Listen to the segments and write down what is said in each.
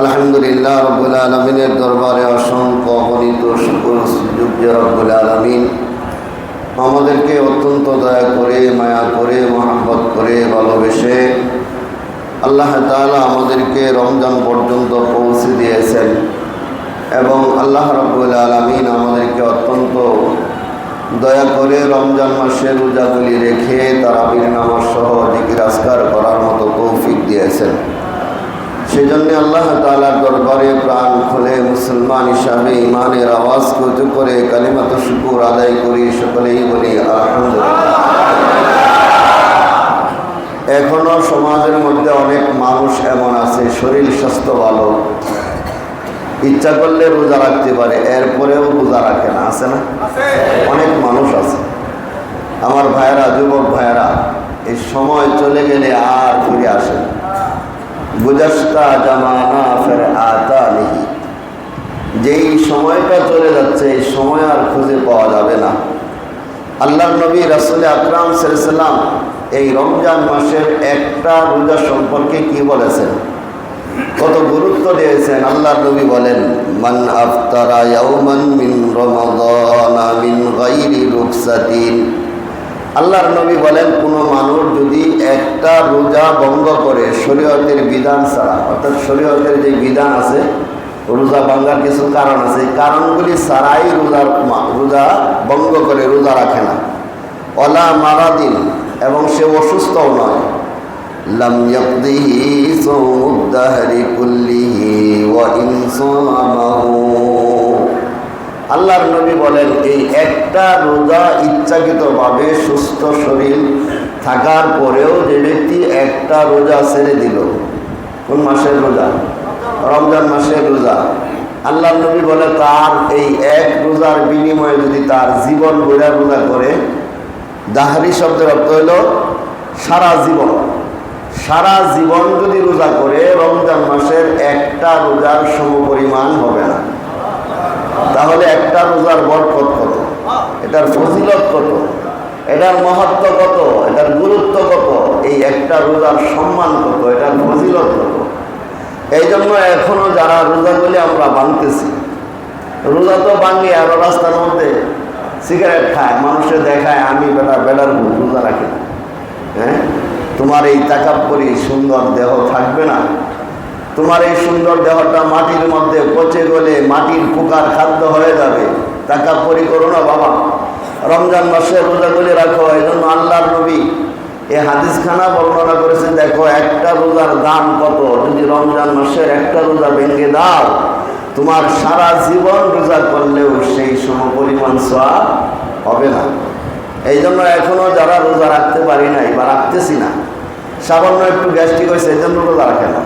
আলহামদুলিল্লাহ রব্বুল আলমিনের দরবারে অসংখ্য অগণিত শুকুর সুযোগ যে রব্বুল আলমিন। আমাদেরকে অত্যন্ত দয়া করে, মায়া করে মোহাম্মত করে, ভালোবেসে আল্লাহ তাআলা আমাদেরকে রমজান পর্যন্ত পৌঁছে দিয়েছেন এবং আল্লাহ রব্বুল আলমিন আমাদেরকে অত্যন্ত দয়া করে রমজান মাসের রোজাগুলি রেখে তারাবির নামাজ সহ জিকির আসকার করার মতো তৌফিক দিয়েছেন। সেজন্য আল্লাহ তালার দরবারে প্রাণ খুলে মুসলমান হিসাবে ইমানের আওয়াজ উঁচু করে কালিমাত শুকুর আদায় করি, সকলেই বলি আলহামদুলিল্লাহ। এখনও সমাজের মধ্যে অনেক মানুষ এমন আছে, শরীর স্বাস্থ্য ভালো, ইচ্ছা করলে রোজা রাখতে পারে, এরপরেও রোজা রাখে না, আছে না? অনেক মানুষ আছে। আমার ভাইয়েরা, যুবক ভাইয়েরা, এই সময় চলে গেলে আর জামানা ফের যেই সময়টা চলে যাচ্ছে, এই সময় আর খুঁজে পাওয়া যাবে না। আল্লাহ নবী রাসুল আকরাম সাল্লাম এই রমজান মাসের একটা রোজা সম্পর্কে কি বলেছেন? কত গুরুত্ব দিয়েছেন আল্লাহ নবী বলেন, মান আফতারা ইয়াউমান মিন রমাদানা মিন গায়রি রুকসাতিন। আল্লাহর নবী বলেন, কোনো মানুষ যদি একটা রোজা ভঙ্গ করে শরীয়তের বিধান ছাড়া, অর্থাৎ শরীয়তের যে বিধান আছে, রোজা ভাঙ্গার কিছু কারণ আছে কারণগুলি ছাড়াই রোজার রোজা ভঙ্গ করে রোজা রাখে না। অলা মারাদিন, এবং সে অসুস্থও নয়। লাম ইয়াকদিহি কুল্লিহি ওয়া ইনসামাহু আল্লাহর নবী বলেন, এই একটা রোজা ইচ্ছাকৃতভাবে সুস্থ শরীর থাকার পরেও যে ব্যক্তি একটা রোজা ছেড়ে দিল, কোন মাসের রোজা? রমজান মাসের রোজা। আল্লাহ নবী বলে, তার এই এক রোজার বিনিময়ে যদি তার জীবন গোড়া রোজা করে, দাহারি শব্দের অর্থ হইল সারা জীবন। সারা জীবন যদি রোজা করে, রমজান মাসের একটা রোজার সমপরিমাণ হবে না। তাহলে একটা রোজার বরকত কত? এটার ফজিলত কত? এটার মহত্ব কত? এটার গুরুত্ব কত? এই একটা রোজার সম্মান কত? এটার ফজিলত কত? এই জন্য এখনও যারা রোজাগুলি আমরা বাঁধতেছি রোজা তো বাঙি আরও রাস্তার মধ্যে সিগারেট খায়, মানুষে দেখায়, আমি বেটা, বেটার রোজা রাখি হ্যাঁ? তোমার এই তাকাপ্পরি, সুন্দর দেহ থাকবে না। তোমার এই সুন্দর দেহটা মাটির মধ্যে পচে গলে মাটির পোকার খাদ্য হয়ে যাবে। টাকা না বাবা। রমজান মাসে রোজাগুলি রাখো এই জন্য আল্লাহর নবী এ হাদিসখানা বর্ণনা করেছে দেখো, একটা রোজার দাম কত? যদি রমজান মাসের একটা রোজা ভেঙে দাও, তোমার সারা জীবন রোজা করলেও সেই সম পরিমাণ সব হবে না। এই জন্য এখনও যারা রোজা রাখতে পারি নাই বা রাখতেছি না, সামান্য একটু গ্যাস্ট্রিক হয়েছে এই জন্য রোজা রাখে না।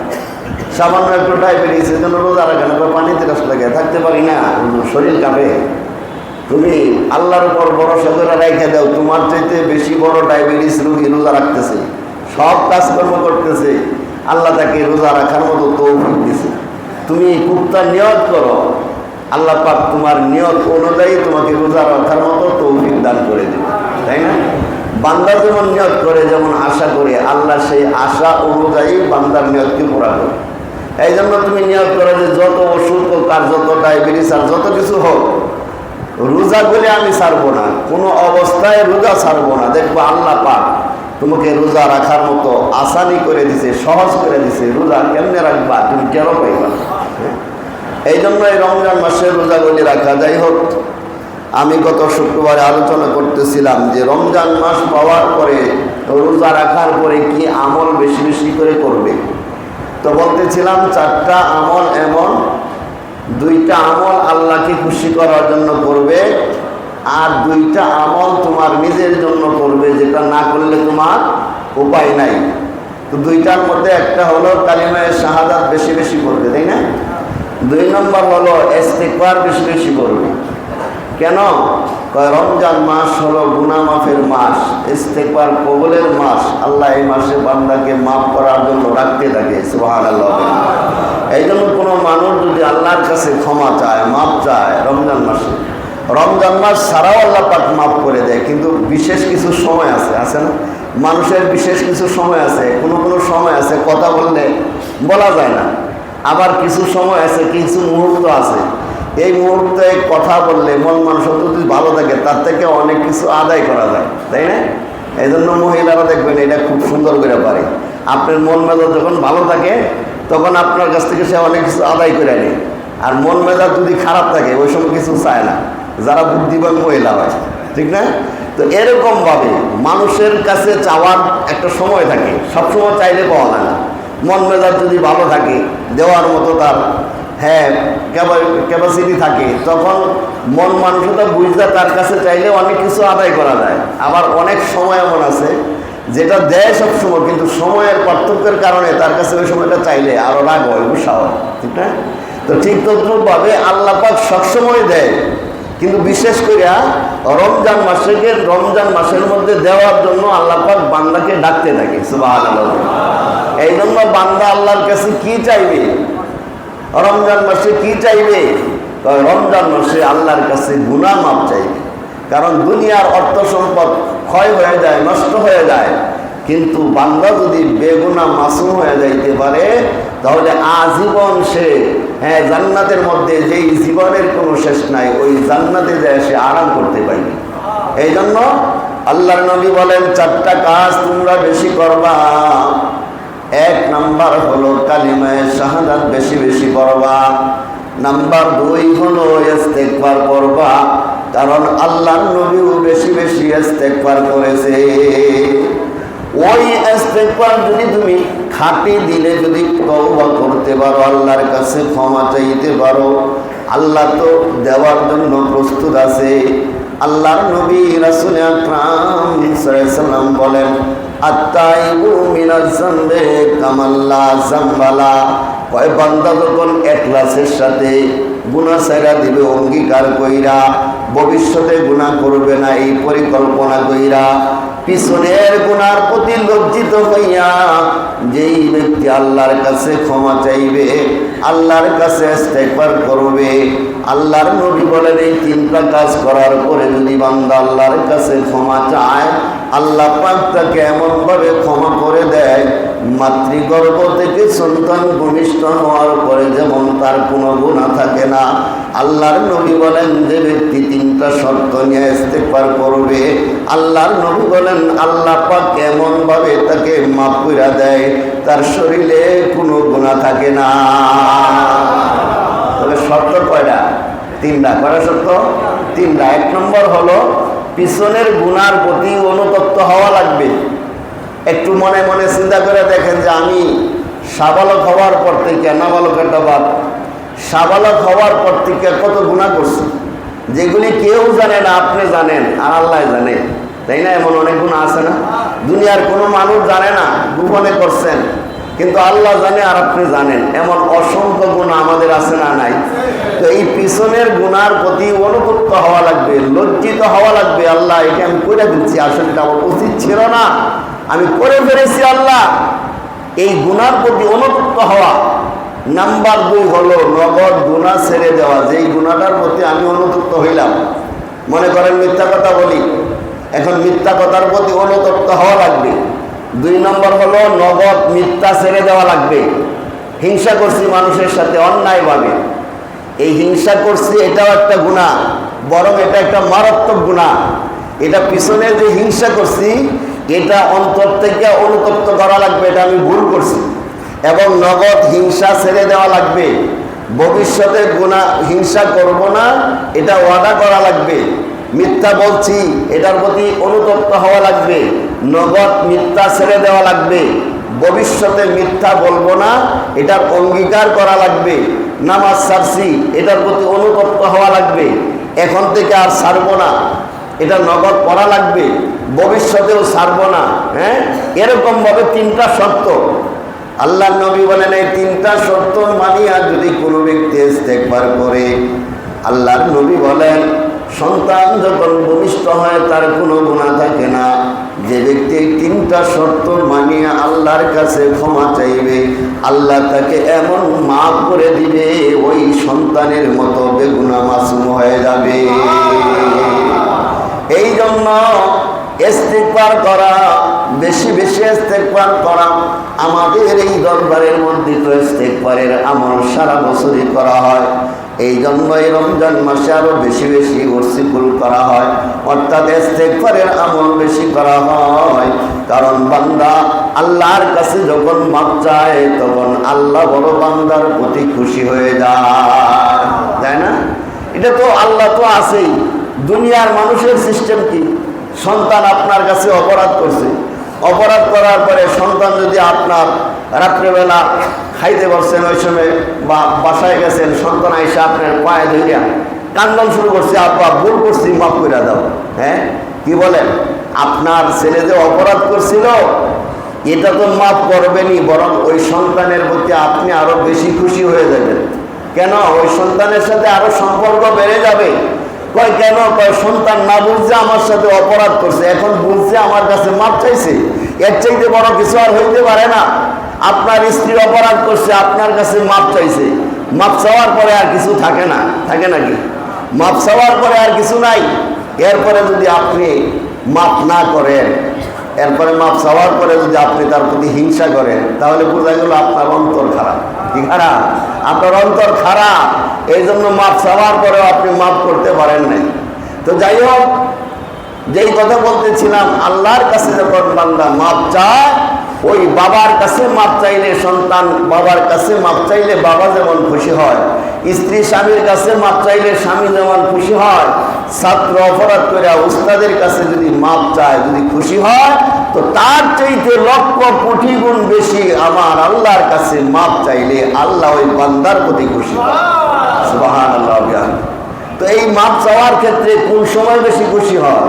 সামান্য একটু ডায়াবেটিস এই জন্য রোজা রাখে না পানিতে রস লাগে থাকতে পারি না শরীর কাঁপে। তুমি আল্লাহর উপর বড় সদরা রেখে দাও, তোমার চাইতে বেশি বড় ডায়াবেটিস রোগী রোজা রাখতেছে। সব কাজকর্ম করতেছে, আল্লাহ তাকে রোজা রাখার মতো তৌফিক দিছে। তুমি কুপ্তা নিয়ত করো, আল্লাহ পাক তোমার নিয়ত অনুযায়ী তোমাকে রোজা রাখার মতো তৌফিক দান করে দেবে। তাই না? বান্দা যেমন নিয়ত করে, যেমন আশা করে, আল্লাহ সেই আশা অনুযায়ী বান্দার নিয়তকে পুরা করে। এই জন্য তুমি নিয়োগ করো যে যত ওষুধ হোক আর যত ডায়াবেটিস আর যত কিছু হোক রোজা বলে আমি ছাড়বো না। কোনো অবস্থায় রোজা ছাড়বো না। দেখব আল্লাহ পাক তোমাকে রোজা রাখার মতো আসানি করে দিছে, সহজ করে দিছে। রোজা কেমনে রাখবা? তুমি কেন পাইবা? এই জন্য এই রমজান মাসে রোজা রোজাগুলি রাখা যাই হোক। আমি গত শুক্রবারে আলোচনা করতেছিলাম যে রমজান মাস পাওয়ার পরে, রোজা রাখার পরে কি আমল বেশি বেশি করে করবে? তো বলতেছিলাম, চারটা আমল এমন, দুইটা আমল আল্লাহকে খুশি করার জন্য করবে, আর দুইটা আমল তোমার নিজের জন্য করবে, যেটা না করলে তোমার উপায় নাই। তো দুইটার মধ্যে একটা হলো কালিমায় শাহাদাত বেশি বেশি করবে, তাই না? দুই নম্বর হলো এস্তেকবার বেশি বেশি করবে। কেন? রমজান মাস হলো গুনা মাফের মাস, ইস্তেকবার কবলের মাস। আল্লাহ এই মাসে বান্দাকে মাফ করার জন্য রাখতে থাকে সুহান আল্লাহ এই জন্য কোনো মানুষ যদি আল্লাহর কাছে ক্ষমা চায় মাপ চায় রমজান মাসে, রমজান মাস ছাড়াও আল্লাহ পাক মাফ করে দেয়, কিন্তু বিশেষ কিছু সময় আছে আছে না? মানুষের বিশেষ কিছু সময় আছে, কোনো কোনো সময় আছে, কথা বললে বলা যায় না। আবার কিছু সময় আছে, কিছু মুহূর্ত আছে এই মুহূর্তে কথা বললে মন মানসত্ব যদি ভালো থাকে, তার থেকে অনেক কিছু আদায় করা যায়, তাই না? এই জন্য মহিলারা দেখবেন এটা খুব সুন্দর করে পারে। আপনার মন মেজাজ যখন ভালো থাকে, তখন আপনার কাছ থেকে সে অনেক কিছু আদায় করে নেয়। আর মন মেজাজ যদি খারাপ থাকে, ওই সময় কিছু চায় না। যারা বুদ্ধিমান মহিলা হয়, ঠিক না? তো এরকমভাবে মানুষের কাছে চাওয়ার একটা সময় থাকে, সবসময় চাইলে পাওয়া যায় না। মন মেজাজ যদি ভালো থাকে, দেওয়ার মতো তার হ্যাঁ ক্যাপাসিটি থাকে। তখন মন মানসিকতা বুঝতে তার কাছে চাইলে অনেক কিছু আদায় করা যায়। আবার অনেক সময় এমন আছে, যেটা দেয় সবসময়, কিন্তু সময়ের পার্থক্যের কারণে তার কাছে ওই সময়টা চাইলে আরও রাগ হয় গুসা হয়, ঠিক না? তো ঠিক তদ্রুপভাবে আল্লাহ পাক সবসময় দেয়। কিন্তু বিশেষ করে রমজান মাসেকে রমজান মাসের মধ্যে দেওয়ার জন্য আল্লাহ পাক বান্দাকে ডাকতে থাকে সুবাহ এই জন্য বান্দা আল্লাহর কাছে কি চাইবে? রমজান মাসে কি চাইবে? রমজান মাসে আল্লাহর কাছে গুণা মাপ চাইবে। কারণ দুনিয়ার অর্থ সম্পদ ক্ষয় হয়ে যায়, নষ্ট হয়ে যায়। কিন্তু বান্দা যদি বেগুনা মাসুম হয়ে যাইতে পারে, তাহলে আজীবন সে হ্যাঁ জান্নাতের মধ্যে যেই জীবনের কোনো শেষ নাই, ওই জান্নাতে যায় সে আরাম করতে পারবে। এই জন্য আল্লাহর নবী বলেন, চারটা কাজ তোমরা বেশি করবা। এক নাম্বার হলো কালিমায় শাহাদাত বেশি বেশি পড়বা। নাম্বার দুই হলো ইস্তেকবার পড়বা, কারণ আল্লাহর নবীও বেশি বেশি ইস্তেকবার করেছে। ওই ইস্তেকবার যদি তুমি খাটি দিলে যদি তওবা করতে পারো, আল্লাহর কাছে ক্ষমা চাইতে পারো, আল্লাহ তো দেওয়ার জন্য প্রস্তুত আছে। আল্লাহর নবী রাসূল আকরাম সাল্লাম বলেন জামবে কামাল্লা কয় বান্দা যখন একলাসের সাথে গুনাহ সাইরা দিবে, অঙ্গীকার কইরা, ভবিষ্যতে গুনাহ করবে না, এই পরিকল্পনা কইরা পিছনের গুনার প্রতি লজ্জিত হইয়া যেই ব্যক্তি আল্লাহর কাছে ক্ষমা চাইবে, আল্লাহর কাছে ইস্তেগফার করবে, আল্লাহর নবী বলেন এই তিনটা কাজ করার পরে যদি বান্দা আল্লাহর কাছে ক্ষমা চায়, আল্লাহ পাক তাকে এমনভাবে ক্ষমা করে দেয় মাতৃগর্ভ থেকে সন্তান ভূমিষ্ঠ হওয়ার পরে যেমন তার কোনো গুণা থাকে না, আল্লাহর নবী বলেন যে ব্যক্তি তিনটা শর্ত নিয়ে ইস্তেগফার করবে। আল্লাহর নবী বলেন, আল্লাহ পাক এমনভাবে তাকে মাফ করে দেয়, তার শরীরে কোনো গুণা থাকে না। তবে শর্ত কয়টা? তিনটা। কয়টা শর্ত? তিনটা। এক নম্বর হলো, পিছনের গুনার প্রতি অনুতপ্ত হওয়া লাগবে। একটু মনে মনে চিন্তা করে দেখেন যে আমি সাবালক হওয়ার পর থেকে নাবালক একটা বাদ সাবালক হওয়ার পর থেকে কত গুণা করছি। যেগুলি কেউ জানে না, আপনি জানেন, আর আল্লাহ জানে। তাই না? এমন অনেক গুণা আছে না? দুনিয়ার কোনো মানুষ জানে না, গোপনে করছেন। কিন্তু আল্লাহ জানে আর আপনি জানেন। এমন অসংখ্য গুণ আমাদের আছে না নাই? তো এই পিছনের গুণার প্রতি অনুতপ্ত হওয়া লাগবে, লজ্জিত হওয়া লাগবে। আল্লাহ এটা আমি করে দিচ্ছি, আসলে এটা উচিত ছিল না। আমি করে ফেলেছি আল্লাহ। এই গুণার প্রতি অনুতপ্ত হওয়া। নাম্বার দুই হলো নগদ গুণা ছেড়ে দেওয়া। যেই গুণাটার প্রতি আমি অনুতপ্ত হইলাম। মনে করেন মিথ্যা কথা বলি। এখন মিথ্যা কথার প্রতি অনুতপ্ত হওয়া লাগবে। দুই নম্বর হলো নগদ মিথ্যা ছেড়ে দেওয়া লাগবে। হিংসা করছি মানুষের সাথে অন্যায়ভাবে। এই হিংসা করছি এটাও একটা গুণা বরং এটা একটা মারাত্মক গুণা এটা পিছনে যে হিংসা করছি এটা অন্তর থেকে অনুতপ্ত করা লাগবে, এটা আমি ভুল করছি। এবং নগদ হিংসা ছেড়ে দেওয়া লাগবে। ভবিষ্যতে গুণা হিংসা করব না, এটা ওয়াদা করা লাগবে। মিথ্যা বলছি, এটার প্রতি অনুতপ্ত হওয়া লাগবে। নগদ মিথ্যা ছেড়ে দেওয়া লাগবে। ভবিষ্যতে মিথ্যা বলব না, এটার অঙ্গীকার করা লাগবে। নামাজ সারছি, এটার প্রতি অনুতপ্ত হওয়া লাগবে। এখন থেকে আর সারবো না। এটা নগদ করা লাগবে, ভবিষ্যতেও ছাড়বো না হ্যাঁ? এরকমভাবে তিনটা শর্ত। আল্লাহ নবী বলেন, এই তিনটা শর্ত মানিয়া যদি কোনো ব্যক্তি ইস্তেকবার করে আল্লাহর নবী বলেন, সন্তান যখন ভূমিষ্ঠ হয়, তার কোনো গুণা থাকে না। যে ব্যক্তি তিনটা শর্ত মানিয়ে আল্লাহর কাছে ক্ষমা চাইবে, আল্লাহ তাকে এমন মাফ করে দিবে, ওই সন্তানের মতো বেগুনা মাসুম হয়ে যাবে। এই জন্য ইস্তিকবার করা, বেশি বেশি ইস্তেকবার করা, আমাদের এই দরবারের মধ্যে তো ইস্তেকবারের আমল সারা বছরই করা হয়। এই জন্য এই রমজান মাসে আরও বেশি বেশি ওরসিকুল করা হয়। অর্থাৎ ইস্তেকবারের আমল বেশি করা হয়। কারণ বান্দা আল্লাহর কাছে যখন মাপ চায়, তখন আল্লাহ বড় বান্দার প্রতি খুশি হয়ে যায়। তাই না? এটা তো আল্লাহ তো আছেই। দুনিয়ার মানুষের সিস্টেম কি? সন্তান আপনার কাছে অপরাধ করছে। অপরাধ করার পরে সন্তান যদি আপনার রাত্রেবেলা খাইতে পারছেন ওই সময় বা বাসায় গেছেন, সন্তান এসে আপনার পায়ে ধরিয়া কান্দন শুরু করছে, আব্বা, ভুল করছি, মাফ করে দাও। হ্যাঁ? কি বলেন? আপনার ছেলে যে অপরাধ করছিল, এটা তো মাফ করবেনই, বরং ওই সন্তানের প্রতি আপনি আরও বেশি খুশি হয়ে যাবেন। কেন? ওই সন্তানের সাথে আরও সম্পর্ক বেড়ে যাবে। কয়, কেন? কয়, সন্তান না বুঝছে আমার সাথে অপরাধ করছে। এখন বুঝছে আমার কাছে মাপ চাইছে। এর চাইতে বড় কিছু আর হইতে পারে না। আপনার স্ত্রী অপরাধ করছে, আপনার কাছে মাপ চাইছে। মাপ চাওয়ার পরে আর কিছু থাকে না। থাকে নাকি? মাপ চাওয়ার পরে আর কিছু নাই। এরপরে যদি আপনি মাপ না করেন এরপরে মাপ চাওয়ার পরে যদি আপনি তার প্রতি হিংসা করেন, তাহলে বোঝা গেল আপনার অন্তর খারাপ। কি খারাপ? আপনার অন্তর খারাপ। এই জন্য মাপ চাওয়ার পরেও আপনি মাপ করতে পারেন নাই। তো যাই হোক, যেই কথা বলতেছিলাম, আল্লাহর কাছে যখন বান্দা মাপ চায় ওই বাবার কাছে মাপ চাইলে সন্তান, বাবার কাছে মাপ চাইলে বাবা যেমন খুশি হয়, স্ত্রী স্বামীর কাছে মাপ চাইলে স্বামী যেমন খুশি হয়, ছাত্র অপরাধ করে উস্তাদের কাছে যদি মাপ চায়, যদি খুশি হয়, তো তার চাইতে লক্ষ কোটি গুণ বেশি আমার আল্লাহর কাছে মাপ চাইলে আল্লাহ ওই বান্দার প্রতি খুশি হয়। তো এই মাপ চাওয়ার ক্ষেত্রে কোন সময় বেশি খুশি হয়?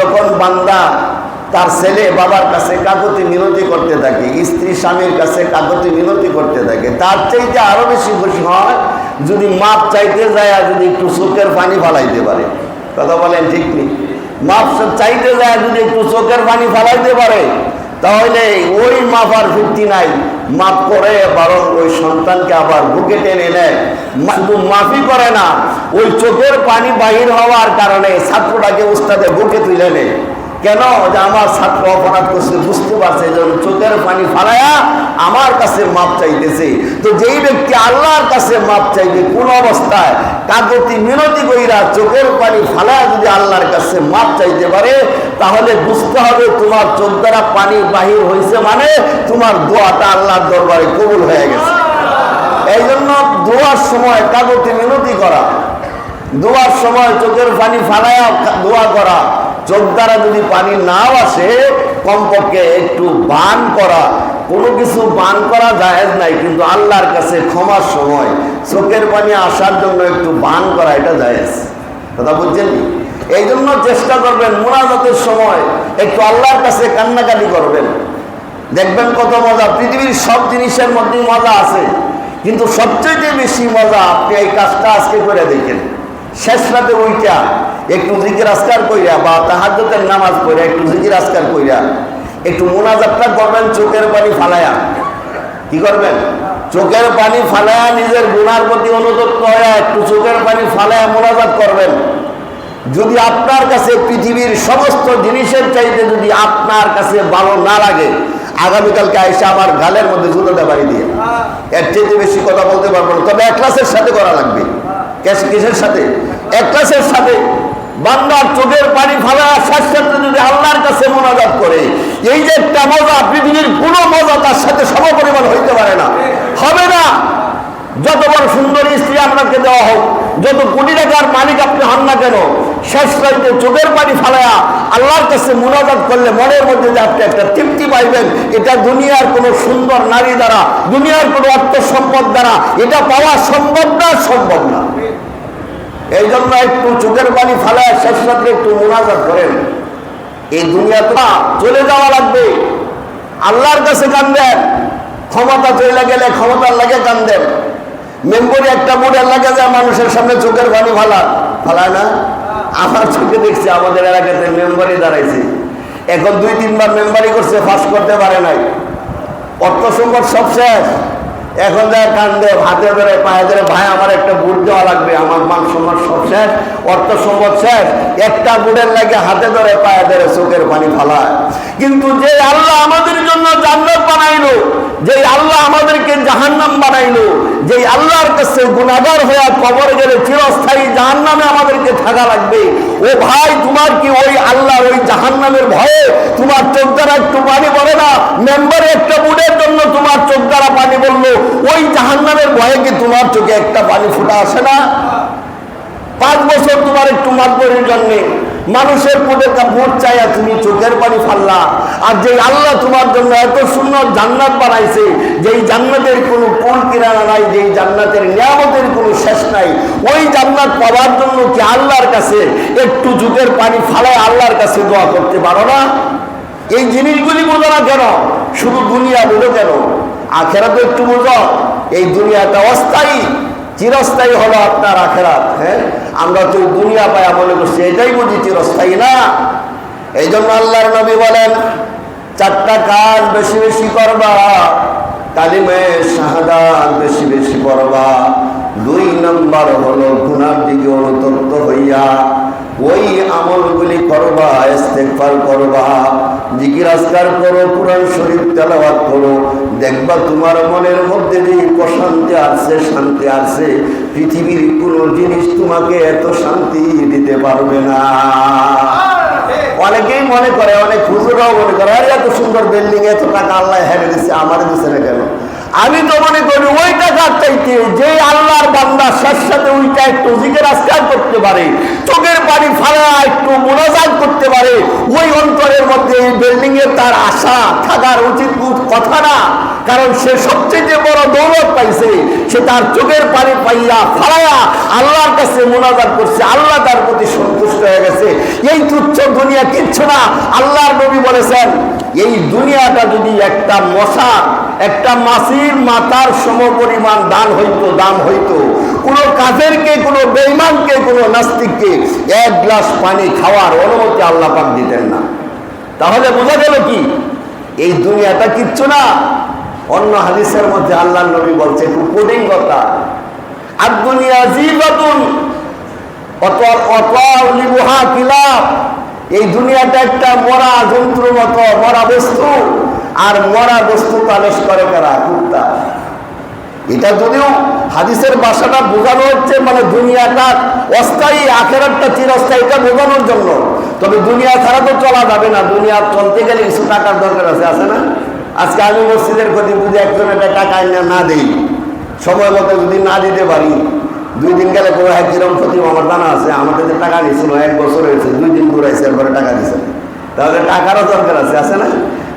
যখন বান্দা তার ছেলে বাবার কাছে কাকতি মিনতি করতে থাকে, স্ত্রী স্বামীর কাছে কাকতি মিনতি করতে থাকে, তার চাইতে আরও বেশি খুশি হয় যদি মাপ চাইতে যায় আর যদি একটু চোখের পানি ফালাইতে পারে। কথা বলেন ঠিক নেই মাপ চাইতে যায় যদি একটু চোখের পানি ফালাইতে পারে, তাহলে ওই মাপ আর ফিরতি নাই। মাফ করে বরং ওই সন্তানকে আবার বুকে টেনে নেয়। শুধু মাফি করে না, ওই চোখের পানি বাহির হওয়ার কারণে ছাত্রটাকে উস্তাদে বুকে তুলে নেয়। কেন যে আমার ছাত্র অপরাধ করছে, বুঝতে পারছে চোখের পানি ফালায়া আমার কাছে মাপ চাইতেছে। তো যেই ব্যক্তি আল্লাহর কাছে মাপ চাইবে, কোন অবস্থায় কাগতি মিনতি কইরা চোখের পানি ফালায়া যদি আল্লাহর কাছে মাপ চাইতে পারে, তাহলে বুঝতে হবে তোমার চোখ দ্বারা পানি বাহির হয়েছে মানে তোমার দোয়াটা আল্লাহর দরবারে কবুল হয়ে গেছে। এই জন্য দোয়ার সময় কাগতি মিনতি করা, দোয়ার সময় চোখের পানি ফালায়া দোয়া করা চোখ দ্বারা যদি পানি নাও আসে, কমপক্ষে একটু বান করা, কোনো কিছু বান করা জায়েজ নাই, কিন্তু আল্লাহর কাছে ক্ষমার সময়, চোখের পানি আসার জন্য একটু বান করা, এটা জায়েজ। কথা বুঝছেন এই জন্য চেষ্টা করবেন, মোনাজাতের সময় একটু আল্লাহর কাছে কান্নাকাটি করবেন। দেখবেন কত মজা, পৃথিবীর সব জিনিসের মধ্যেই মজা আছে, কিন্তু সবচেয়ে বেশি মজা আপনি এই কাজটা আজকে করে দেখেন। শেষ রাতে ওইটা একটু জিকির আজকার কইরা বা তাহাজ্জতের নামাজ পড়ে, একটু জিকির আজকার কইরা, একটু মোনাজাতটা করবেন, চোখের পানি ফালায়া। কি করবেন? চোখের পানি ফালায়া নিজের গুণার প্রতি অনুতপ্ত হয়ে একটু চোখের পানি ফালায়া মোনাজাত করবেন। যদি আপনার কাছে পৃথিবীর সমস্ত জিনিসের চাইতে যদি আপনার কাছে ভালো না লাগে, আগামীকালকে আইসা আমার গালের মধ্যে জুতোটা বাড়ি দিয়ে। এর চাইতে বেশি কথা বলতে পারব না। তবে এক ক্লাসের সাথে করা লাগবে। কিসের সাথে? এক সাথে। বান্দার চোখের পানি ফালা সাথে যদি আল্লাহর কাছে মোনাজাত করে, এই যে একটা মজা, পৃথিবীর কোনো মজা তার সাথে সমপরিমাণ হইতে পারে না। হবে না। যতবার সুন্দরী স্ত্রী আপনাকে দেওয়া হোক যত কোটি টাকার মালিক আপনি হন না কেন, শেষ রাইতে চোখের পানি ফালায়া আল্লাহর কাছে মোনাজাত করলে মনের মধ্যে যে আপনি একটা তৃপ্তি পাইবেন, এটা দুনিয়ার কোনো সুন্দর নারী দ্বারা, দুনিয়ার কোনো অর্থ সম্পদ দ্বারা, এটা পাওয়া সম্ভব না সম্ভব না। এই জন্য একটু চোখের পানি ফালায় শেষ রাত্রে একটু মোনাজাত করেন। এই দুনিয়াটা চলে যাওয়া লাগবে। আল্লাহর কাছে কান্দেন, ক্ষমতা চলে গেলে ক্ষমতার লাগে কান্দেন। মেম্বরি একটা মডেল লাগে যায় মানুষের সামনে চোখের পানি ফালা। ফালায় না? আমার চোখে দেখছি, আমাদের এলাকাতে মেম্বারি দাঁড়াইছে। এখন দুই, তিনবার মেম্বারি করছে, ফাঁস করতে পারে নাই। অর্থ সংকট সব শেষ। এখন যা কান্দে হাতে ধরে, পায়ে ধরে, ভাই, আমার একটা বুট দেওয়া লাগবে, আমার মান সম্মান সব শেষ, অর্থ সম্পদ শেষ। একটা বুটের লাগে হাতে ধরে, পায়ে ধরে চোখের পানি ফালায়। কিন্তু যে আল্লাহ আমাদের জন্য জান্নাত বানাইলো যে আল্লাহ আমাদেরকে জাহান্নাম বানাইলো যে আল্লাহর কাছে গুণাগার হয়ে কবর গেলে চিরস্থায়ী জাহান্নামে আমাদেরকে থাকা লাগবে। ও ভাই, তোমার কি ওই আল্লাহ ওই জাহান্নামের ভয়ে তোমার চোখ দ্বারা একটু পানি পড়ে না? মেম্বারে একটা বুড়ের জন্য তোমার চোখ দ্বারা পানি বলল ওই জাহান্নামের ভয়ে কি তোমার চোখে একটা পানি ফুটা আসে না? পাঁচ বছর তোমার একটু মাতবরের জন্য। মানুষের কোটে ভোট চাইয়া তুমি চোখের পানি ফাল্লা। আর যে আল্লাহ তোমার জন্য এত সুন্দর জান্নাত বানাইছে, যেই জান্নাতের কোনো কোন কিরানা নাই, যেই জান্নাতের নিয়ামতের কোনো শেষ নাই, ওই জান্নাত পাওয়ার জন্য কি আল্লাহর কাছে একটু চোখের পানি ফালায় আল্লাহর কাছে দোয়া করতে পারো না? এই জিনিসগুলি বোঝো না কেন? শুধু দুনিয়া বোঝো কেন? আখেরা তো একটু বোঝো, এই দুনিয়াটা অস্থায়ী। চিরস্থায়ী হলো আপনার আখেরাত হ্যাঁ? আমরা তো দুনিয়া পায়া মনে করছি, এটাই বুঝি চিরস্থায়ী না? এই জন্য আল্লাহর নবী বলেন, চারটা কাজ বেশি বেশি করবা, কালিমে শাহাদাত বেশি বেশি করবা। দুই নম্বর হলো গুনার দিকে অনুতপ্ত হইয়া ওই আমলগুলি করবা, ইস্তেগফার করবা, জিকির আজকার করো, কোরআন শরীফ তেলাওয়াত করো, দেখবা তোমার মনের মধ্যে যে প্রশান্তি আছে শান্তি আছে পৃথিবীর কোনো জিনিস তোমাকে এত শান্তি দিতে পারবে না। অনেকেই মনে করে, অনেক হুজুরাও মনে করে, আরে এত সুন্দর বিল্ডিং এত টাকা আল্লাহ হেরে দিচ্ছে আমার দিচ্ছে না কেন? আমি তো মনে করি ওই টাকার চাইতে যে আল্লাহর বান্দা শেষ সাথে ওইটা একটু জিকের আজকার করতে পারে, চোখের পানি ফালা একটু মোনাজাত করতে পারে, ওই অন্তরের মধ্যে এই বিল্ডিং এর তার আশা থাকার উচিত কথা না। কারণ সে সবচেয়ে বড় দৌলত পাইছে, সে তার চোখের পানি পাইয়া ফালাইয়া আল্লাহর কাছে মোনাজাত করছে, আল্লাহ তার প্রতি সন্তুষ্ট হয়ে গেছে। এই তুচ্ছ দুনিয়া কিচ্ছু না, আল্লাহর নবী বলেছেন, এই দুনিয়াটা যদি একটা মশা একটা মাসির মাথার সমপরিমাণ দান হইতো, দাম হইতো। কোনো কাজেরকে কোনো বেইমানকে কোনো নাস্তিককে এক গ্লাস পানি খাওয়ার অনুমতি আল্লাহ পাক দিতেন না। তাহলে বোঝা গেল কি? এই দুনিয়াটা কিচ্ছু না। অন্য হাদিসের মধ্যে আল্লাহ নবী বলছে একটু কোডিং কথা আর দুনিয়া জীবতুন অত অত লিবুহা কিলাব। এই দুনিয়াটা একটা মরা যন্ত্র মতো মরা বস্তু। আর মরা বস্তু তালেশ করে কারা, কুত্তা। এটা যদিও হাদিসের বাসাটা বোঝানো হচ্ছে মানে দুনিয়াটা অস্থায়ী, আখেরাতটা চিরস্থায়ী, এটা বোঝানোর জন্য। তবে দুনিয়া ছাড়া তো চলা যাবে না, দুনিয়া চলতে গেলে কিছু টাকার দরকার আছে আছে না? আজকে আমি মসজিদের ক্ষতি বুঝে একজন একটা টাকা আইনা না দিই, সময় মতো যদি না দিতে পারি, দুই দিন গেলে কোনো এক কিরম ক্ষতি আমার জানা আছে, আমাদের যে টাকা নিয়েছিল এক বছর হয়েছে, দুই দিন ঘুরাইছে, এরপরে টাকা দিয়েছে। তাহলে টাকারও দরকার আছে আছে না?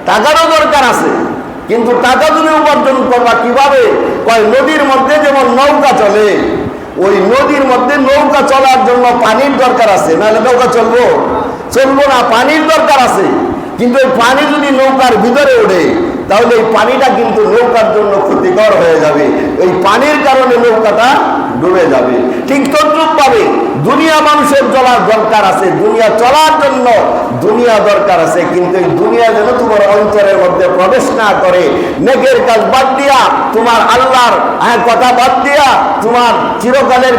টাকারও দরকার আছে। কিন্তু টাকা তুমি উপার্জন করবা কীভাবে? কয়, নদীর মধ্যে যেমন নৌকা চলে, ওই নদীর মধ্যে নৌকা চলার জন্য পানির দরকার আছে। নাহলে নৌকা চলবো? চলবো না, পানির দরকার আছে। কিন্তু এই পানি যদি নৌকার ভিতরে ওঠে তাহলে এই পানিটা কিন্তু নৌকার জন্য ক্ষতিকর হয়ে যাবে। এই পানির কারণে নৌকাটা ডুবে যাবে। ঠিক তদ্রুপ পাবে দুনিয়া মানুষের চলার দরকার আছে দুনিয়া চলার জন্য দুনিয়া দরকার আছে কিন্তু দুনিয়া যেন তোমার অন্তরের মধ্যে প্রবেশ না করে। নেকের কাজ বাদ দিয়া তোমার আল্লাহর হ্যাঁ, কথা বাদ দিয়া তোমার চিরকালের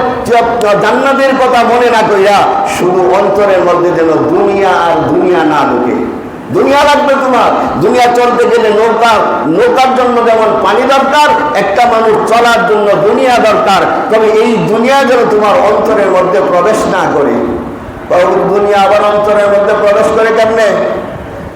জান্নাতের কথা মনে না করিয়া শুধু অন্তরের মধ্যে যেন দুনিয়া আর দুনিয়া না ঢুকে। দুনিয়া লাগবে তোমার। দুনিয়া চলতে গেলে নৌকা, নৌকার জন্য যেমন পানি দরকার, একটা মানুষ চলার জন্য দুনিয়া দরকার। তবে এই দুনিয়া যেন তোমার অন্তরের মধ্যে প্রবেশ না করে। দুনিয়া আবার অন্তরের মধ্যে প্রবেশ করে কেমনে?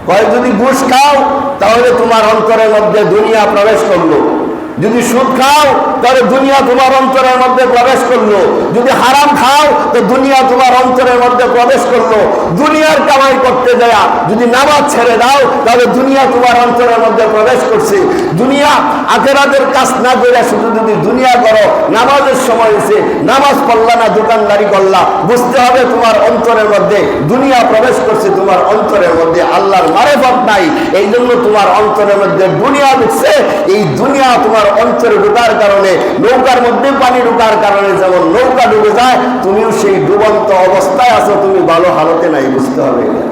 কয়, যদি ঘুষ খাও, তাহলে তোমার অন্তরের মধ্যে দুনিয়া প্রবেশ করল। যদি সুদ খাও, তাহলে দুনিয়া তোমার অন্তরের মধ্যে প্রবেশ করল। যদি হারাম খাও, তো দুনিয়া তোমার অন্তরের মধ্যে প্রবেশ করল। দুনিয়ার কামাই করতে দেয়া যদি নামাজ ছেড়ে দাও, তাহলে দুনিয়া তোমার অন্তরের মধ্যে প্রবেশ করছে। দুনিয়া আখেরাদের কাজ না করে শুধু যদি দুনিয়া করো, নামাজের সময় এসে নামাজ পড়লা না, দোকানদারি করলা, বুঝতে হবে তোমার অন্তরের মধ্যে দুনিয়া প্রবেশ করছে, তোমার অন্তরের মধ্যে আল্লাহর মারেফত নাই। এই জন্য তোমার অন্তরের মধ্যে দুনিয়া ঢুকছে। এই দুনিয়া তোমার অন্তরে ঢুকার কারণে নৌকার মধ্যে পানি ঢুকার কারণে যেমন নৌকা ডুবে যায় তুমিও সেই ডুবন্ত অবস্থায় আছো তুমি ভালো হালতে নাই বুঝতে হবে এটা।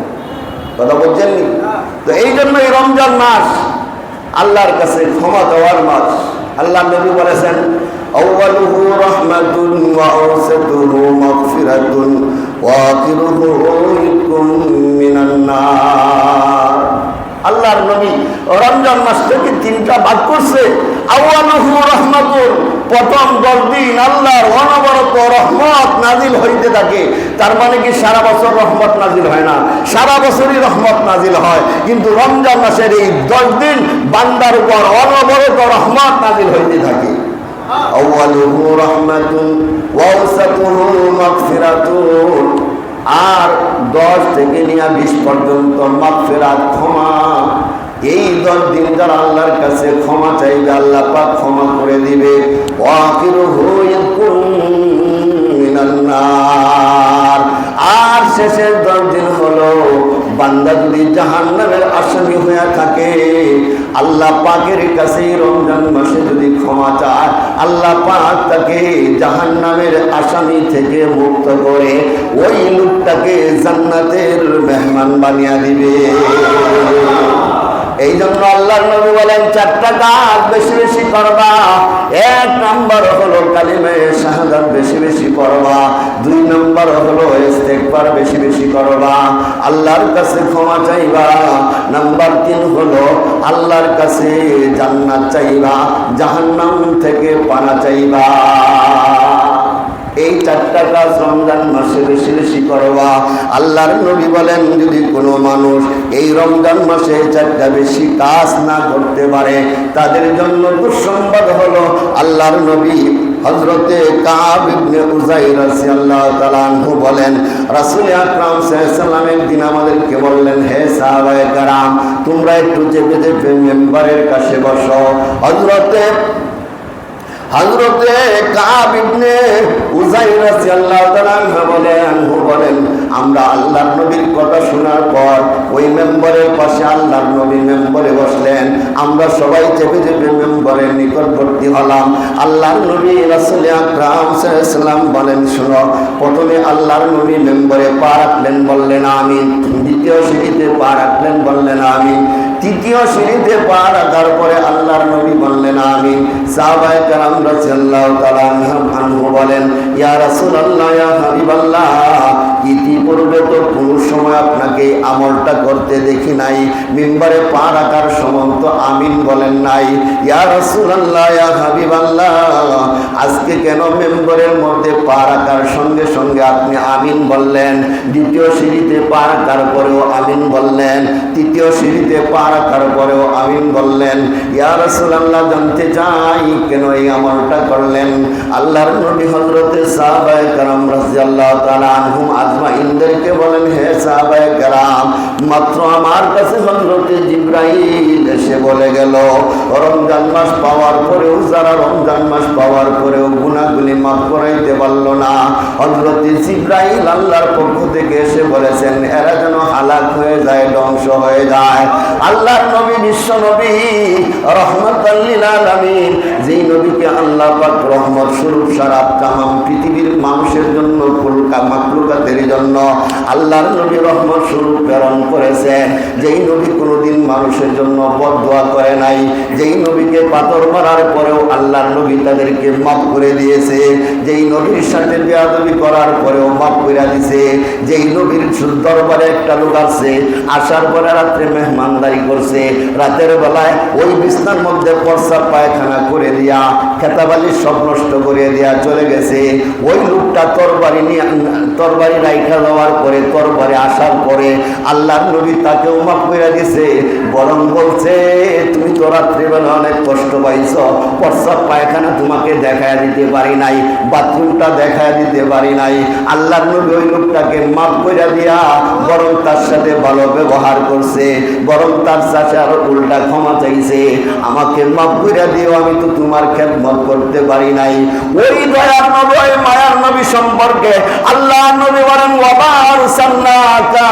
কথা বলছেন নি? তো এই জন্য এই রমজান মাস আল্লাহর কাছে ক্ষমা দেওয়ার মাস আল্লাহ নবী বলেছেন أوله رحمة وأوسطه مغفرة وآخره عتق من النار আল্লাহর নবী রমজান মাস থেকে তিনটা ভাগ করছে। প্রথম দশ দিন আল্লাহর অনবরত নাজিল হইতে থাকে। তার মানে কি সারা বছর রহমত নাজিল হয় না? রহমত নাজিল হয়। কিন্তু রমজান মাসের এই দশ দিন বান্দার রহমত নাজিল হইতে থাকে। আর দশ থেকে নিয়ে বিশ পর্যন্ত মাগফিরাত ক্ষমা। এই দশ দিন যারা আল্লাহর কাছে ক্ষমা চাইবে, আল্লাহ পাক ক্ষমা করে দিবে। আর শেষের দশ দিন হলো বান্দা যদি জাহান নামের আসামি হয়ে থাকে, আল্লাহ পাকের কাছে রমজান মাসে যদি ক্ষমা চায়, আল্লাহ পাক তাকে জাহান নামের আসামি থেকে মুক্ত করে ওই লোকটাকে জান্নাতের মেহমান বানিয়ে দিবে এই জন্য আল্লাহর নবী বলেন চারটা কাজ বেশি বেশি করবা। এক নাম্বার হলো কালিমে শাহাদাত বেশি বেশি করবা দুই নাম্বার হলো ইস্তেগফার বেশি বেশি করবা। আল্লাহর কাছে ক্ষমা চাইবা। নাম্বার তিন হলো আল্লাহর কাছে জান্নাত চাইবা, জাহান্নাম থেকে পানা চাইবা। এই চারটা কাজ রমজান মাসে বেশি বেশি করবা। আল্লাহর নবী বলেন, যদি কোনো মানুষ এই রমজান মাসে চারটা বেশি কাজ না করতে পারে, তাদের জন্য দুঃসংবাদ হলো আল্লাহর নবী হজরতে কাব বলেন, রাসূল আকরাম সাল্লাল্লাহু একদিন আমাদেরকে বললেন, হে সাহাবায়ে কারাম, তোমরা একটু চেপে চেপে মেম্বারের কাছে বসো। হজরতে হযরতে কাব বলেন বলেন, আমরা আল্লাহর নবীর কথা শোনার পর ওই মেম্বারের পাশে আল্লাহর নবী মেম্বারে বসলেন। আমরা সবাই চেপে চেপে মেম্বারের নিকটবর্তী হলাম। আল্লাহর নবী রাসূল আকরাম বলেন, শুনো, প্রথমে আল্লাহর নবী মেম্বারে পা রাখলেন বললেন আমিন। দ্বিতীয় সিঁড়িতে পা রাখলেন বললেন আমিন। তৃতীয় সিঁড়িতে পা রাখার পরে আল্লাহর নবী বললেন আনহু বলেন, ইয়া রাসূলুল্লাহ, ইয়া হাবিবাল্লাহ, ইতিপূর্বে তো কোনো সময় আপনাকে আমলটা করতে দেখি নাই। মিম্বারে পা রাখার সময় তো আমিন বলেন নাই। ইয়া রাসূলুল্লাহ, ইয়া হাবিবাল্লাহ, আজকে কেন মেম্বরের মধ্যে পা রাখার সঙ্গে সঙ্গে আপনি আমিন বললেন? দ্বিতীয় সিঁড়িতে পা রাখার পরেও আমিন বললেন। তৃতীয় সিঁড়িতে পা রাখার পরেও আমিন বললেন ইয়া রাসূলুল্লাহ জানতে চাই কেন এই আমলটা করলেন? আল্লাহর নবী হজরতে সাহাবায় কারাম রাজি আল্লাহ তালা আনহুম আজমা ইন্দেরকে বলেন, হে সাহাবায় কারাম, মাত্র আমার কাছে হজরতে জিব্রাইল এসে বলে গেল। রমজান মাস পাওয়ার পরেও, যারা রমজান মাস পাওয়ার পরেও গুণাগুলি মাফ করাইতে পারল না হজরতে জিব্রাইল আল্লাহর পক্ষ থেকে এসে বলেছেন, এরা যেন হালাক হয়ে যায়, ধ্বংস হয়ে যায়। আল্লাহর নবী বিশ্ব নবী রহমত আল্লিল যে নবীকে আল্লাহ পাক রহমত স্বরূপ সারা তামাম পৃথিবীর মানুষের জন্য ফুলকা মাকলুকাতের জন্য আল্লাহর নবী রহমত স্বরূপ প্রেরণ করেছেন যেই নবী কোনোদিন মানুষের জন্য বদদোয়া করে নাই, যেই নবীকে পাথর মারার পরেও আল্লাহর নবী তাদেরকে মাফ করে দিয়েছে। যেই নবীর সাথে বেয়াদবি করার পরেও মাফ করে দিছে যেই নবীর দরবারে একটা লোক আছে, আসার পরে রাত্রে মেহমানদারি করছে, রাতের বেলায় ওই বিছনার মধ্যে প্রস্রাব পায়খানা করে দিয়া খেতাবালি সব নষ্ট করে দিয়া চলে গেছে। ওই লোকটা তরবারি নিয়ে তরবারি রাইখা দেওয়ার পরে, তরবারি আসার পরে আল্লাহর নবী তাকেও মাফ করে দিছে। বরং বলছে, তুমি তো রাত্রিবেলা অনেক কষ্ট পাইছ। প্রস্রাব পায়খানা তোমাকে দেখায় দিতে পারি নাই, বাথরুমটা দেখায় দিতে পারি নাই। আল্লাহর নবী ওই লোকটাকে মাফ করে দিয়া বরং তার সাথে ভালো ব্যবহার করছে। বরং তার সাথে আরও উল্টা ক্ষমা চাইছে। আমাকে মাফ করে দিও, আমি তো তোমার খেদমত করতে পারি নাই। ওই দয়ার নবী মায়ার নবী সম্পর্কে আল্লাহ নবী বলেন, ওয়ামা আরসালনাকা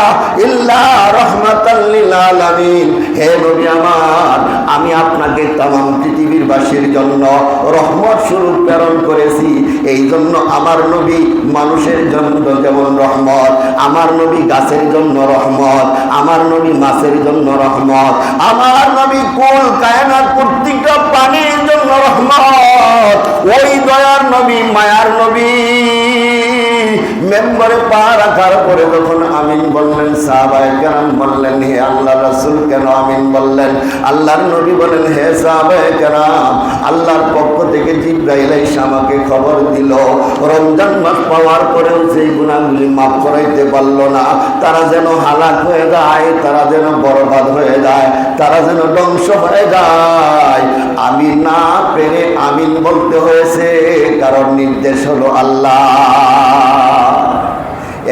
ইল্লা রাহমাতাল লিল আলামিন। হে নবী আমার, আমি আপনাকে তামাম পৃথিবীর বাসীর জন্য রহমত স্বরূপ প্রেরণ করেছি। এই জন্য আমার নবী মানুষের জন্য যেমন রহমত, আমার নবী গাছের জন্য রহমত, আমার নবী মাছের জন্য রহমত, আমার নবী কুল, কায়নাত প্রত্যেকটা জন্য রহমত ওই দয়ার নবী মায়ার নবী। মেম্বারে পা রাখার পরে যখন আমিন বললেন, সাহাবায় কেরাম বললেন, হে আল্লাহ রাসূল কেন আমিন বললেন? আল্লাহর নবী বলেন, হে সাহাবায় কেরাম, আল্লাহর পক্ষ থেকে জিব্রাইল আমাকে খবর দিল। রমজান মাস পাওয়ার পরেও সেই গুণাগুলি মাফ করাইতে পারল না। তারা যেন হালাক হয়ে যায়, তারা যেন বরবাদ হয়ে যায়, তারা যেন ধ্বংস হয়ে যায়। আমি না পেরে আমিন বলতে হয়েছে, কারণ নির্দেশ হলো আল্লাহ।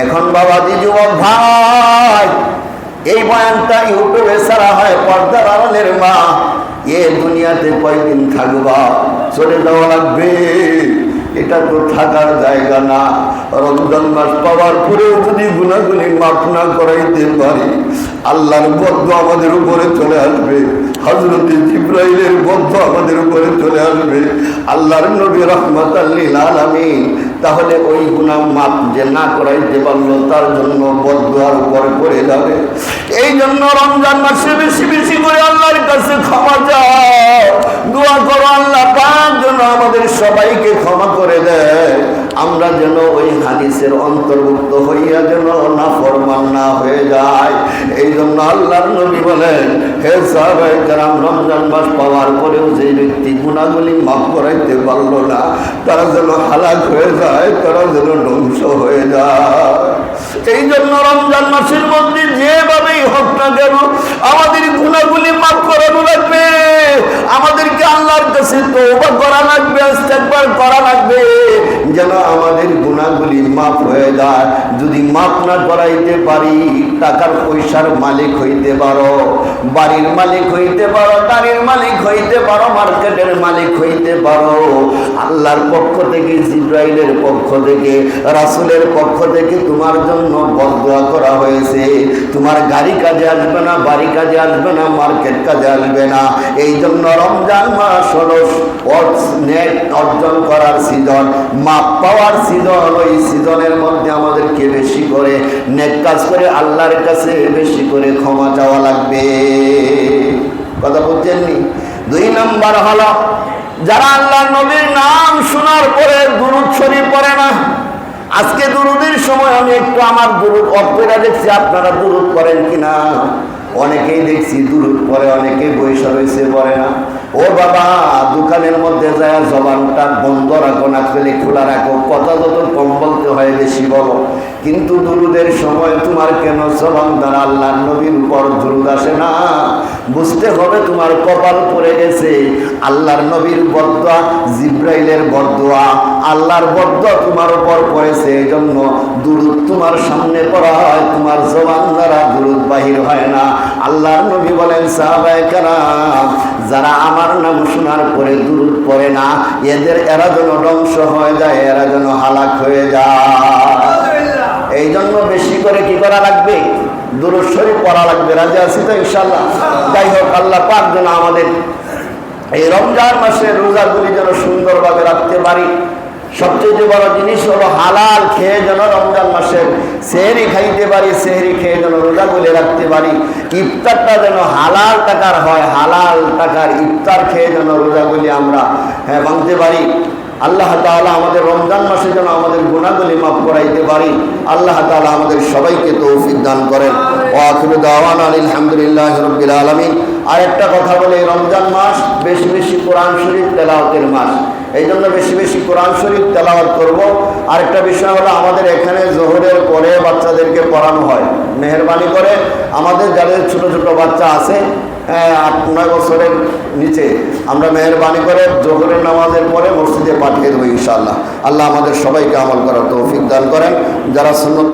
এখন বাবাজি যুবক ভাই, এই বয়ানটা ইউটিউবে সারা হয়, পর্দার আড়ালের মা। এ দুনিয়াতে কয়দিন থাকবা? চলে যাওয়া লাগবে। এটা তো থাকার জায়গা না। রমজান মাস পাওয়ার পরেও যদি গুণাগুলি মাফ না করাইতে পারি, আল্লাহর বদ্ধ আমাদের উপরে চলে আসবে। হজরত জিব্রাইলের বদ্ধ আমাদের উপরে চলে আসবে। আল্লাহর নবী রহমত আল্লিল আলামিন তাহলে ওই গুণা মাপ যে না করাইতে পারল তার জন্য বদুয়ার উপরে পড়ে যাবে। এই জন্য রমজান মাসে বেশি বেশি করে আল্লাহর কাছে ক্ষমা দোয়া করো, আল্লাহ পাক যেন আমাদের সবাইকে ক্ষমা করে দেয়। আমরা যেন ওই হাদিসের অন্তর্ভুক্ত হইয়া যেন না ফরমান না হয়ে যায় এই জন্য আল্লাহর নবী বলেন, হে কারাম, রমজান মাস পাওয়ার পরেও যে ব্যক্তি গুণাগুলি মাফ করাইতে পারল না, তারা যেন হালাক হয়ে যায়। তারা যেন ধ্বংস হয়ে যায়। এই জন্য রমজান মাসের মধ্যে যেভাবেই হোক না কেন, আমাদের গুণাগুলি মাফ করানো লাগবে। আমাদেরকে আল্লাহর কাছে তওবা করা লাগবে একবার করা লাগবে। যেন আমাদের গুণাগুলি মাফ হয়ে যায়। যদি মাফ না করাইতে পারি টাকার পয়সার মালিক হইতে পারো, বাড়ির মালিক হইতে পারো গাড়ির মালিক হইতে পারো, মার্কেটের মালিক হইতে পারো। আল্লাহর পক্ষ থেকে, জিব্রাইলের পক্ষ থেকে, রাসূলের পক্ষ থেকে তোমার জন্য বদয়া করা হয়েছে। তোমার গাড়ি কাজে আসবে না, বাড়ি কাজে আসবে না, মার্কেট কাজে আসবে না। এই জন্য রমজান মাস হলো নেট অর্জন করার সিজন, মাপ পাওয়ার সিজন। ওই সিজনের মধ্যে আমাদেরকে বেশি করে নেট কাজ করে আল্লাহর কাছে বেশি করে ক্ষমা চাওয়া লাগবে। কথা বলছেননি দুই নম্বর হলো, যারা আল্লাহ নবীর নাম শোনার পরে দুরুদ শরীফ পড়ে না, আজকে দুরুদের সময় আমি একটু আমার দুরুদ অপেরা দেখছি, আপনারা দুরুদ করেন কিনা? অনেকেই দেখছি দুরুদ পরে অনেকে বৈশা রয়েছে, পড়ে না। ও বাবা, দোকানের মধ্যে যায়, জবানটা বন্ধ রাখো না ফেলে খোলা রাখো। কথা যত কম বলতে হয় বেশি বলো। কিন্তু দুরুদের সময় তোমার কেন জবান দ্বারা আল্লাহ নবীর উপর দুরুদ আসে না? বুঝতে হবে তোমার কপাল পড়ে গেছে। আল্লাহর নবীর বদয়া জিব্রাইলের বদয়া আল্লাহর বদয়া তোমার উপর পড়েছে। এই জন্য দুরুদ তোমার সামনে পড়া হয় তোমার জবান দ্বারা দুরুদ বাহির হয় না। আল্লাহর নবী বলেন, সাহাবায়ে কেরাম, যারা আমার নাম শোনার পরে দূর পড়ে না। এদের এরা যেন ধ্বংস হয়ে যায় এরা যেন হালাক হয়ে যায়। এই জন্য বেশি করে কি করা লাগবে? দূরস্বরী পড়া লাগবে রাজা আছি তো ইনশাল্লাহ যাই হোক আল্লাহ পাক যেন আমাদের এই রমজান মাসে রোজাগুলি যেন সুন্দরভাবে রাখতে পারি। সবচেয়ে বড় জিনিস হলো হালাল খেয়ে যেন রমজান মাসের সেহরি খাইতে পারি, সেহরি খেয়ে যেন রোজাগুলি রাখতে পারি। ইফতারটা যেন হালাল টাকার হয়, হালাল টাকার ইফতার খেয়ে যেন রোজাগুলি আমরা হ্যাঁ ভাঙতে পারি। আল্লাহ তাআলা আমাদের রমজান মাসে যেন আমাদের গুণাগুলি মাফ করাইতে পারি। আল্লাহ তালা আমাদের সবাইকে তৌফিক দান করেন। আলহামদুলিল্লাহ আলামিন। আর একটা কথা বলে রমজান মাস বেশি বেশি কোরআন শরীফ তেলাওয়াতের মাস। এই জন্য বেশি বেশি কোরআন শরীফ তেলাওয়াত করব। আরেকটা বিষয় হলো আমাদের এখানে জোহরের পরে বাচ্চাদেরকে পড়ানো হয়। মেহরবানি করে। আমাদের যাদের ছোট ছোট বাচ্চা আছে হ্যাঁ, আট নয় বছরের নিচে আমরা মেহরবানি করে জোহরের নামাজের পরে মসজিদে পাঠিয়ে দেবো ইনশাআল্লাহ। আল্লাহ আমাদের সবাইকে আমল করার তৌফিক দান করেন। যারা সুন্নত